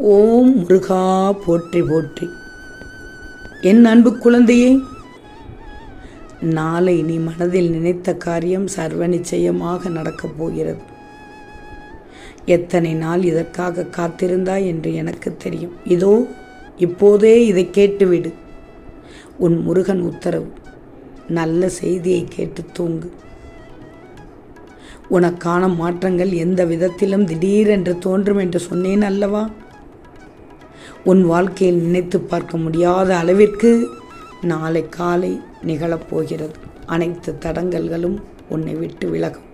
ஓம் முருகா போற்றி போற்றி. என் அன்பு குழந்தையே நாளை நீ மனதில் நினைத்த காரியம் சர்வ நிச்சயமாக நடக்கப் போகிறது. எத்தனை நாள் இதற்காக காத்திருந்தாய் என்று எனக்கு தெரியும். இதோ இப்போதே இதை கேட்டுவிடு. உன் முருகன் உத்தரவு நல்ல செய்தியை கேட்டு தூங்கு. உனக்கான மாற்றங்கள் எந்த விதத்திலும் திடீரென்று தோன்றும் என்று சொன்னேன் அல்லவா? உன் வாழ்க்கையில் நினைத்து பார்க்க முடியாத அளவிற்கு நாளை காலை நிகழப்போகிறது. அனைத்து தடங்கல்களும் உன்னை விட்டு விலகும்.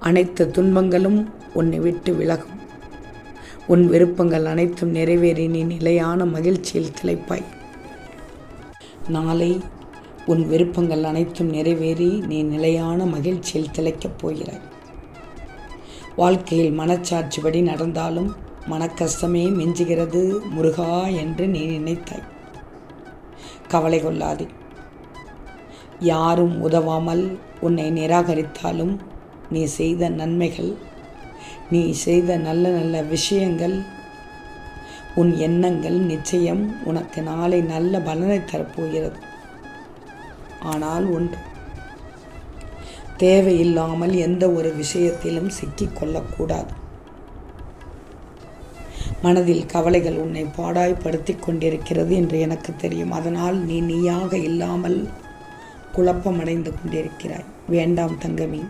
அனைத்து துன்பங்களும் உன்னை விட்டு விலகும். உன் விருப்பங்கள் அனைத்தும் நிறைவேறி நீ நிலையான மகிழ்ச்சியில் திளைப்பாய். நாளை உன் விருப்பங்கள் அனைத்தும் நிறைவேறி நீ நிலையான மகிழ்ச்சியில் திளைக்கப் போகிறாய். வாழ்க்கையில் மனச்சாட்சிப்படி நடந்தாலும் மனக்கஷ்டமே மிஞ்சுகிறது முருகா என்று நீ நினைத்தாய். கவலை கொள்ளாதே. யாரும் உதவாமல் உன்னை நிராகரித்தாலும் நீ செய்த நன்மைகள் நீ செய்த நல்ல நல்ல விஷயங்கள் உன் எண்ணங்கள் நிச்சயம் உனக்கு நாளை நல்ல பலனை தரப்போகிறது. ஆனால் ஒன்று தேவையில்லாமல் எந்த ஒரு விஷயத்திலும் சிக்கிக்கொள்ளக்கூடாது. மனதில் கவலைகள் உன்னை பாடாய்படுத்தி கொண்டிருக்கிறது என்று எனக்கு தெரியும். அதனால் நீ நீயாக இல்லாமல் குழப்பமடைந்து கொண்டிருக்கிறாய். வேண்டாம் தங்கமி.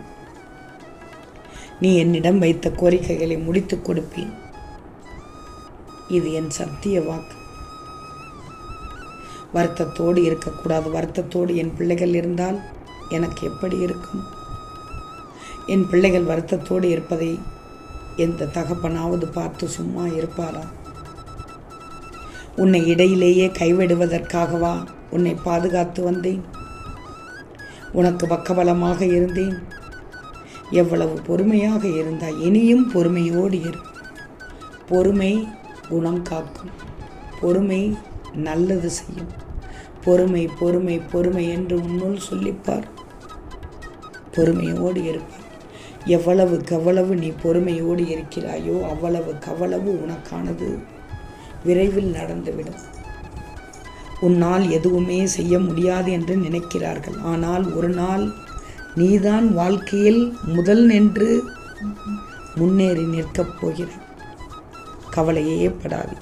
நீ என்னிடம் வைத்த கோரிக்கைகளை முடித்துக் கொடுப்பேன். இது என் சத்திய வாக்கு. வருத்தத்தோடு இருக்கக்கூடாது. வருத்தத்தோடு என் பிள்ளைகள் இருந்தால் எனக்கு எப்படி இருக்கும்? என் பிள்ளைகள் வருத்தத்தோடு இருப்பதை எந்த தகப்பனாவது பார்த்து சும்மா இருப்பாரா? உன்னை இடையிலேயே கைவிடுவதற்காகவா உன்னை பாதுகாத்து வந்தேன்? உனக்கு பக்கபலமாக இருந்தேன். எவ்வளவு பொறுமையாக இருந்தாய் இனியும் பொறுமையோடு இரு. பொறுமை குணம் காக்கும். பொறுமை நல்லது செய்யும். பொறுமை பொறுமை பொறுமை என்று உன்னுள் சொல்லிப்பார். பொறுமையோடு இருப்பார். எவ்வளவு கவ்வளவு நீ பொறுமையோடு இருக்கிறாயோ அவ்வளவு கவ்வளவு உனக்கானது விரைவில் நடந்துவிடும். உன்னால் எதுவுமே செய்ய முடியாது என்று நினைக்கிறார்கள். ஆனால் ஒரு நாள் நீதான் வாழ்க்கையில் முதல் நின்று முன்னேறி நிற்கப் போகிறாய் கவலையே படாது.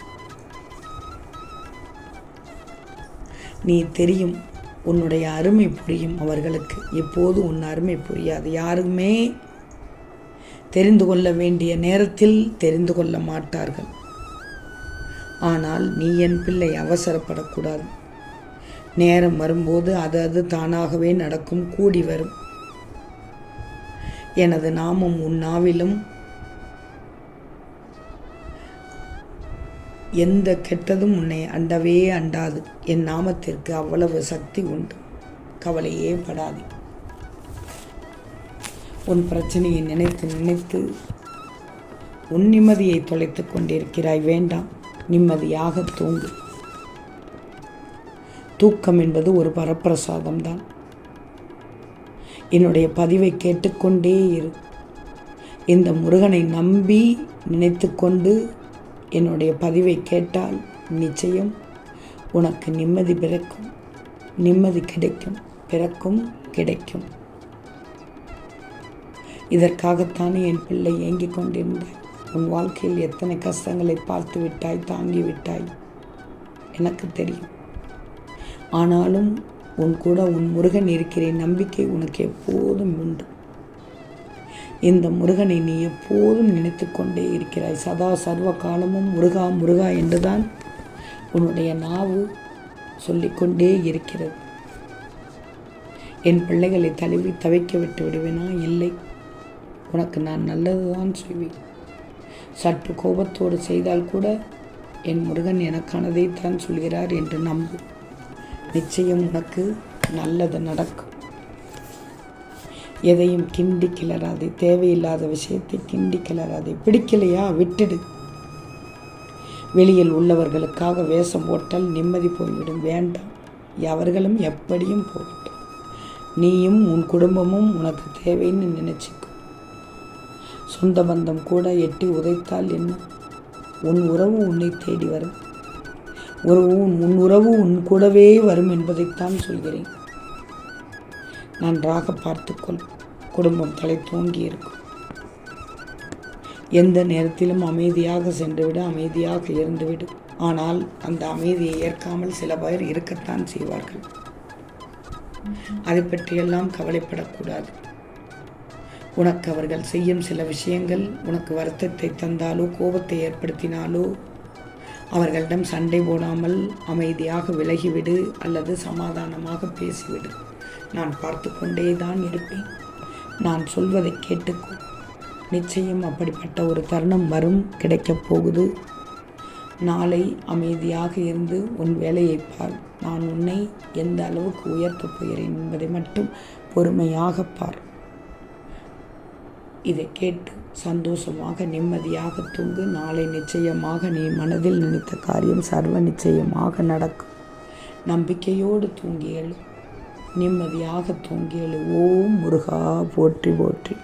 நீ தெரியும் உன்னுடைய அருமை புரியும் அவர்களுக்கு. எப்போது உன் அருமை புரியாது. யாருமே தெரிந்து கொள்ள வேண்டிய நேரத்தில் தெரிந்து கொள்ள மாட்டார்கள். ஆனால் நீ என் பிள்ளை அவசரப்படக்கூடாது. நேரம் வரும்போது அது அது தானாகவே நடக்கும் கூடி வரும். எனது நாமம் உன் நாவிலும் எந்த கெட்டதும் உன்னை அண்டவே அண்டாது. என் நாமத்திற்கு அவ்வளவு சக்தி உண்டு. கவலையே படாது. உன் பிரச்சனையை நினைத்து நினைத்து உன் நிம்மதியை தொலைத்து கொண்டிருக்கிறாய். வேண்டாம் நிம்மதியாக தூங்கு. தூக்கம் என்பது ஒரு வரப்பிரசாதம்தான். என்னுடைய பதிவை கேட்டுக்கொண்டே இரு. இந்த முருகனை நம்பி நினைத்து கொண்டு என்னுடைய பதிவை கேட்டால் நிச்சயம் உனக்கு நிம்மதி பிறக்கும். நிம்மதி கிடைக்கும் பிறக்கும் கிடைக்கும். இதற்காகத்தானே என் பிள்ளை ஏங்கிக் கொண்டிருந்தாய்? உன் வாழ்க்கையில் எத்தனை கஷ்டங்களை பார்த்து விட்டாய் தாங்கி விட்டாய்? எனக்கு தெரியும். ஆனாலும் உன் கூட உன் முருகன் இருக்கிறேன் நம்பிக்கை உனக்கு எப்போதும் உண்டு. இந்த முருகனை நீ எப்போதும் நினைத்து கொண்டே இருக்கிறாய். சதா சர்வ காலமும் முருகா முருகா என்றுதான் உன்னுடைய நாவு சொல்லிக்கொண்டே இருக்கிறது. என் பிள்ளைகளை தழுவி தவிக்க விட்டு விடுவேனா? இல்லை. உனக்கு நான் நல்லதுதான் செய்வேன். சற்று கோபத்தோடு செய்தால் கூட என் முருகன் எனக்கானதை தான் சொல்கிறார் என்று நம்பு. நிச்சயம் உனக்கு நல்லது நடக்கும். எதையும் கிண்டி கிளறாதே தேவையில்லாத விஷயத்தை கிண்டி கிளறாதே பிடிக்கலையா? விட்டுடு. வெளியில் உள்ளவர்களுக்காக வேஷம் போட்டால் நிம்மதி போய்விடும். வேண்டாம். அவர்களும் எப்படியும் போகட்டும். நீயும் உன் குடும்பமும் உனக்கு தேவைன்னு நினச்சிக்கும் சொந்த பந்தம் கூட எட்டி உதைத்தால் என்ன? உன் உறவு உன்னை தேடி வரும். உறவு உன் உறவு உன் கூடவே வரும் என்பதைத்தான் சொல்கிறேன். நன்றாக பார்த்துக்கொள். குடும்பம் தலை தூங்கி இருக்கும். எந்த நேரத்திலும் அமைதியாக சென்றுவிடு அமைதியாக இருந்துவிடு. ஆனால் அந்த அமைதியை ஏற்காமல் சில பேர் இருக்கத்தான் செய்வார்கள். அதை பற்றியெல்லாம் கவலைப்படக்கூடாது. உனக்கு அவர்கள் செய்யும் சில விஷயங்கள் உனக்கு வருத்தத்தை தந்தாலோ கோபத்தை ஏற்படுத்தினாலோ அவர்களிடம் சண்டை போடாமல் அமைதியாக விலகிவிடு அல்லது சமாதானமாக பேசிவிடு. நான் பார்த்து கொண்டே தான் இருப்பேன். நான் சொல்வதை கேட்டுக்கோ. நிச்சயம் அப்படிப்பட்ட ஒரு தருணம் வரும் கிடைக்கப் போகுது. நாளை அமைதியாக இருந்து உன் வேலையை பார். நான் உன்னை எந்த அளவுக்கு உயர்த்தப் போகிறேன் என்பதை மட்டும் பொறுமையாக பார். இதை கேட்டு சந்தோஷமாக நிம்மதியாக தூங்கு. நாளை நிச்சயமாக நீ மனதில் நினைத்த காரியம் சர்வ நிச்சயமாக நடக்கும். நம்பிக்கையோடு தூங்கி எழு நிம்மதியாக தூங்கி எழு. ஓம் முருகா போற்றி போற்றி.